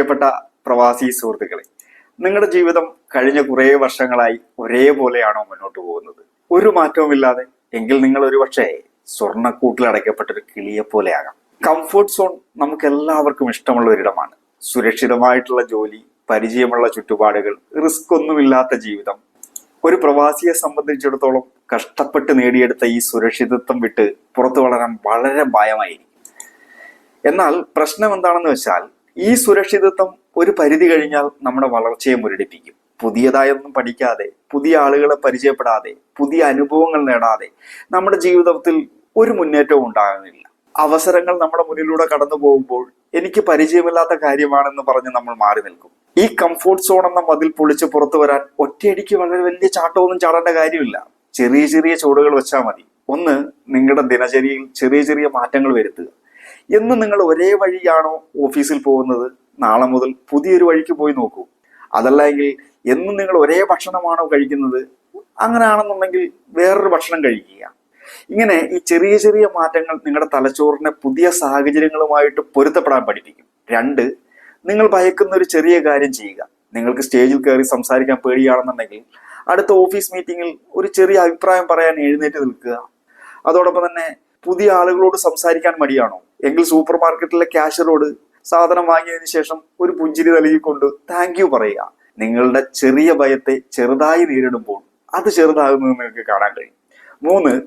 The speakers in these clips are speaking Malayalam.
പ്രിയപ്പെട്ട പ്രവാസി സുഹൃത്തുക്കളെ നിങ്ങളുടെ ജീവിതം കഴിഞ്ഞ കുറേ വർഷങ്ങളായി ഒരേപോലെയാണോ മുന്നോട്ട് പോകുന്നത്? ഒരു മാറ്റവുമില്ലാതെ എങ്കിൽ നിങ്ങൾ ഒരുപക്ഷെ സ്വർണക്കൂട്ടിൽ അടയ്ക്കപ്പെട്ട ഒരു കിളിയെ പോലെയാകാം കംഫോർട്ട് സോൺ നമുക്ക് എല്ലാവർക്കും ഇഷ്ടമുള്ള ഒരിടമാണ്. സുരക്ഷിതമായിട്ടുള്ള ജോലി പരിചയമുള്ള ചുറ്റുപാടുകൾ റിസ്ക് ഒന്നുമില്ലാത്ത ജീവിതം. ഒരു പ്രവാസിയെ സംബന്ധിച്ചിടത്തോളം കഷ്ടപ്പെട്ട് നേടിയെടുത്ത ഈ സുരക്ഷിതത്വം വിട്ട് പുറത്തു വളരാൻ വളരെ ഭയമായിരിക്കും. എന്നാൽ പ്രശ്നം എന്താണെന്ന് വെച്ചാൽ ഈ സുരക്ഷിതത്വം ഒരു പരിധി കഴിഞ്ഞാൽ നമ്മുടെ വളർച്ചയെ മുരടിപ്പിക്കും. പുതിയതായൊന്നും പഠിക്കാതെ പുതിയ ആളുകളെ പരിചയപ്പെടാതെ പുതിയ അനുഭവങ്ങൾ നേടാതെ നമ്മുടെ ജീവിതത്തിൽ ഒരു മുന്നേറ്റവും ഉണ്ടാകുന്നില്ല. അവസരങ്ങൾ നമ്മുടെ മുന്നിലൂടെ കടന്നു പോകുമ്പോൾ എനിക്ക് പരിചയമില്ലാത്ത കാര്യമാണെന്ന് പറഞ്ഞ് നമ്മൾ മാറി നിൽക്കും. ഈ കംഫോർട്ട് സോൺ എന്ന മതിൽ പൊളിച്ച് പുറത്തു വരാൻ ഒറ്റയടിക്ക് വളരെ വലിയ ചാട്ടമൊന്നും ചാടേണ്ട കാര്യമില്ല. ചെറിയ ചെറിയ ചുവടുകൾ വെച്ചാൽ മതി. ഒന്ന് നിങ്ങളുടെ ദിനചര്യയിൽ ചെറിയ ചെറിയ മാറ്റങ്ങൾ വരുത്തുക. എന്ന് നിങ്ങൾ ഒരേ വഴിയാണോ ഓഫീസിൽ പോകുന്നത്? നാളെ മുതൽ പുതിയൊരു വഴിക്ക് പോയി നോക്കൂ. അതല്ല എങ്കിൽ എന്നും നിങ്ങൾ ഒരേ ഭക്ഷണമാണോ കഴിക്കുന്നത്? അങ്ങനെയാണെന്നുണ്ടെങ്കിൽ വേറൊരു ഭക്ഷണം കഴിക്കുക. ഇങ്ങനെ ഈ ചെറിയ ചെറിയ മാറ്റങ്ങൾ നിങ്ങളുടെ തലച്ചോറിനെ പുതിയ സാഹചര്യങ്ങളുമായിട്ട് പൊരുത്തപ്പെടാൻ പഠിപ്പിക്കും. രണ്ട് നിങ്ങൾ ഭയക്കുന്ന ഒരു ചെറിയ കാര്യം ചെയ്യുക. നിങ്ങൾക്ക് സ്റ്റേജിൽ കയറി സംസാരിക്കാൻ പേടിയാണെന്നുണ്ടെങ്കിൽ അടുത്ത ഓഫീസ് മീറ്റിംഗിൽ ഒരു ചെറിയ അഭിപ്രായം പറയാൻ എഴുന്നേറ്റ് നിൽക്കുക. അതോടൊപ്പം തന്നെ പുതിയ ആളുകളോട് സംസാരിക്കാൻ മടിയാണോ? എങ്കിൽ സൂപ്പർ മാർക്കറ്റിലെ ക്യാഷറോട് സാധനം വാങ്ങിയതിനു ശേഷം ഒരു പുഞ്ചിരി നൽകിക്കൊണ്ട് താങ്ക് യു പറയുക. നിങ്ങളുടെ ചെറിയ ഭയത്തെ ചെറുതായി നേരിടുമ്പോൾ അത് ചെറുതാകുന്നത് നിങ്ങൾക്ക് കാണാൻ കഴിയും. മൂന്ന്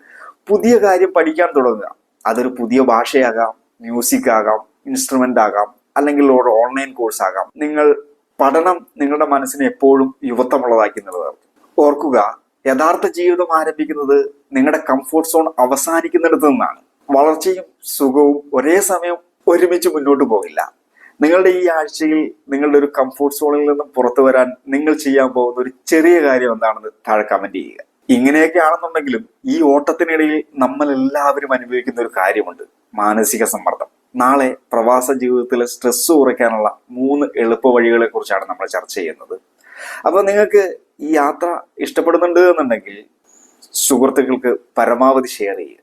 പുതിയ കാര്യം പഠിക്കാൻ തുടങ്ങുക. അതൊരു പുതിയ ഭാഷയാകാം മ്യൂസിക് ആകാം ഇൻസ്ട്രുമെന്റ് ആകാം അല്ലെങ്കിൽ ഒരു ഓൺലൈൻ കോഴ്സ് ആകാം. നിങ്ങൾ പഠനം നിങ്ങളുടെ മനസ്സിനെ എപ്പോഴും യുവത്വമുള്ളതാക്കി നിലനിർത്തും. ഓർക്കുക യഥാർത്ഥ ജീവിതം ആരംഭിക്കുന്നത് നിങ്ങളുടെ കംഫോർട്ട് സോൺ അവസാനിക്കുന്നിടത്ത് നിന്നാണ്. വളർച്ചയും സുഖവും ഒരേ സമയം ഒരുമിച്ച് മുന്നോട്ട് പോകില്ല. നിങ്ങളുടെ ഈ ആഴ്ചയിൽ നിങ്ങളുടെ ഒരു കംഫോർട്ട് സോണിൽ നിന്നും പുറത്തു വരാൻ നിങ്ങൾ ചെയ്യാൻ പോകുന്ന ഒരു ചെറിയ കാര്യം എന്താണെന്ന് താഴെ കമന്റ് ചെയ്യുക. ഇങ്ങനെയൊക്കെ ആണെന്നുണ്ടെങ്കിലും ഈ ഓട്ടത്തിനിടയിൽ നമ്മൾ എല്ലാവരും അനുഭവിക്കുന്ന ഒരു കാര്യമുണ്ട്. മാനസിക സമ്മർദ്ദം. നാളെ പ്രവാസ ജീവിതത്തിലെ സ്ട്രെസ് കുറയ്ക്കാനുള്ള മൂന്ന് എളുപ്പ വഴികളെ കുറിച്ചാണ് നമ്മൾ ചർച്ച ചെയ്യുന്നത്. അപ്പൊ നിങ്ങൾക്ക് ഈ യാത്ര ഇഷ്ടപ്പെടുന്നുണ്ട് എന്നുണ്ടെങ്കിൽ സുഹൃത്തുക്കൾക്ക് പരമാവധി ഷെയർ ചെയ്യുക.